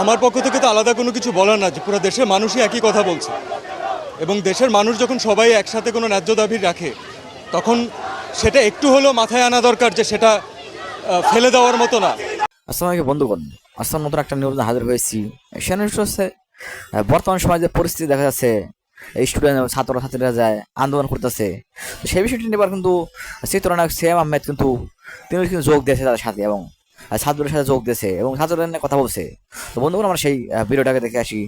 আমার পক্ষ থেকে তো আলাদা কোনো কিছু বলার না পুরো দেশের মানুষই একই কথা বলছে। এবং দেশের মানুষ যখন সবাই একসাথে কোনো ন্যায্য দাবি রাখে, তখন সেটা একটু হলেও মাথায় আনা দরকার যে সেটা ফেলে দেওয়ার মতো না। আসসালামু আলাইকুম বন্ধুগণ, আজকে নতুন একটা নিউজ হাজির হয়েছি। সেখানে হচ্ছে বর্তমান সময়ে যে পরিস্থিতি দেখা যাচ্ছে, এই স্টুডেন্ট ছাত্র ছাত্রীরা যায় আন্দোলন করতেছে, সেই বিষয়টি নিয়ে এবার কিন্তু চিত্রনায়ক সিএম আহমেদ কিন্তু তিনি কিন্তু যোগ দিয়েছে তাদের সাথে এবং ছাত্রদের সাথে যোগ দিয়েছে এবং ছাত্রদের নিয়ে কথা বলছে। তো বন্ধুগণ আমরা সেই ভিডিওটাকে দেখে আসি।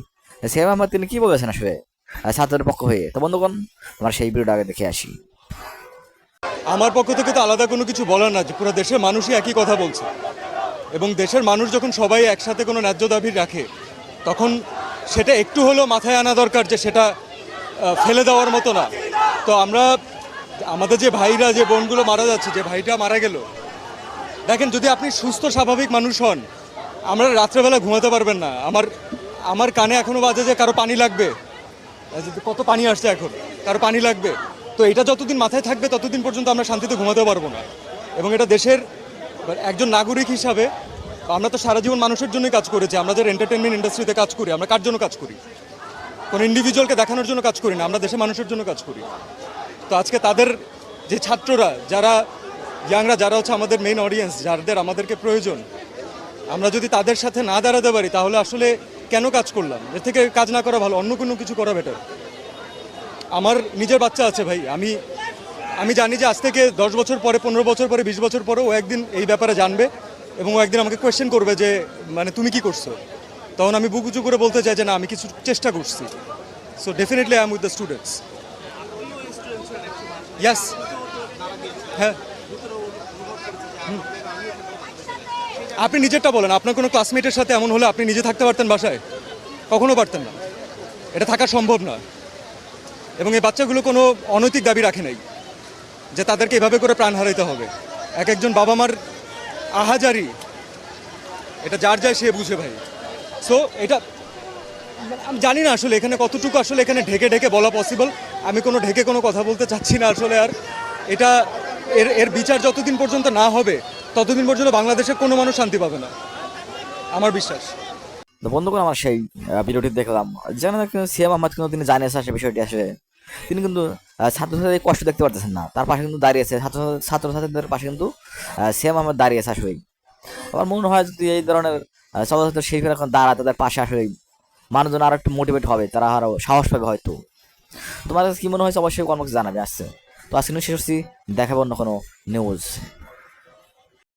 সিএম আহমেদ তিনি কি বলেছেন আসলে? আহ, ছাত্রদের পক্ষ হয়ে। তো বন্ধুগণ আমরা সেই ভিডিওটাকে দেখে আসি। আমার পক্ষ থেকে তো আলাদা কোনো কিছু বলার না যে পুরো দেশের মানুষই একই কথা বলছে। এবং দেশের মানুষ যখন সবাই একসাথে কোনো ন্যায্য দাবি রাখে তখন সেটা একটু হলেও মাথায় আনা দরকার যে সেটা ফেলে দেওয়ার মতো না। তো আমরা আমাদের যে ভাইরা যে বোনগুলো মারা যাচ্ছে যে ভাইটা মারা গেল দেখেন, যদি আপনি সুস্থ, স্বাভাবিক মানুষ হন, আমরা রাত্রেবেলা ঘুমাতে পারবেন না। আমার আমার কানে এখনও বাজে যে কারও পানি লাগবে। কত পানি আসছে এখন? কারও পানি লাগবে। তো এটা যতদিন মাথায় থাকবে, ততদিন পর্যন্ত আমরা শান্তিতে ঘুমাতে পারব না। এবং এটা দেশের একজন নাগরিক হিসাবে, আমরা তো সারা জীবন মানুষের জন্যই কাজ করেছি। আমরা যারা এন্টারটেনমেন্ট ইন্ডাস্ট্রিতে কাজ করি, আমরা কার জন্য কাজ করি? কোনো ইন্ডিভিজুয়ালকে দেখানোর জন্য কাজ করি না, আমরা দেশের মানুষের জন্য কাজ করি। তো আজকে তাদের যে ছাত্ররা, যারা ইয়াংরা যারা হচ্ছে আমাদের মেইন অডিয়েন্স যাদের আমাদেরকে প্রয়োজন, আমরা যদি তাদের সাথে না দাঁড়াতে পারি, তাহলে আসলে কেন কাজ করলাম? এর থেকে কাজ না করা ভালো, অন্য কোনো কিছু করা বেটার আমার নিজের বাচ্চা আছে ভাই, আমি আমি জানি যে আজ থেকে দশ বছর পরে, পনেরো বছর পরে, বিশ বছর পরে ও একদিন এই ব্যাপারে জানবে এবং ও একদিন আমাকে কোয়েশ্চেন করবে যে মানে তুমি কি করছ? তখন আমি বুক উঁচু করে বলতে চাই যে, না, আমি কিছু চেষ্টা করছি। So definitely I am with the students yes হ্যাঁ। আপনি নিজেরটা বলেন, আপনার কোনো ক্লাসমেটের সাথে এমন হলে আপনি নিজে থাকতে পারতেন বাসায়? কখনো পারতেন না। এটা থাকা সম্ভব না এবং এই বাচ্চাগুলো কোনো অনৈতিক দাবি রাখে নাই, যে তাদেরকে এভাবে করে প্রাণ হারাইতে হবে। এক একজন বাবা মার আহাজারি, এটা যার যায় সে বুঝে ভাই। সো এটা আমি জানি না আসলে এখানে কতটুকু আসলে এখানে ঢেকে ঢেকে বলা পসিবল আমি কোনো ঢেকে কোনো কথা বলতে চাচ্ছি না আসলে আর। এটা এর এর বিচার যতদিন পর্যন্ত না হবে, ততদিন পর্যন্ত বাংলাদেশে কোনো মানুষ শান্তি পাবে না। আমার বিশ্বাস। বন্ধুগণ, আমার সেই ভিডিওটি দেখলাম। যেন সিএম আহমদ কিন্তু তিনি জানিয়েছে সে বিষয়টি আসলে। তিনি কিন্তু ছাত্রছাত্রীদের কষ্ট দেখতে পারতেছেন না। তার পাশে কিন্তু দাঁড়িয়েছে ছাত্র, ছাত্রছাত্রীদের পাশে কিন্তু সিএম আহমদ দাঁড়িয়েছে আসলেই। আমার মনে হয় যদি এই ধরনের চলচ্চিত্র শিল্পীরা এখন দাঁড়ায়, তাদের পাশে আসলেই মানুষজন আরও একটু মোটিভেট হবে, তারা আরও সাহস পাবে হয়তো। তোমার কাছে কি মনে হয়েছে? অবশ্যই কর্মকে জানাবে, আসছে। তো আজকে নিউজ শেষ করছি। দেখাবো অন্য কোনো নিউজ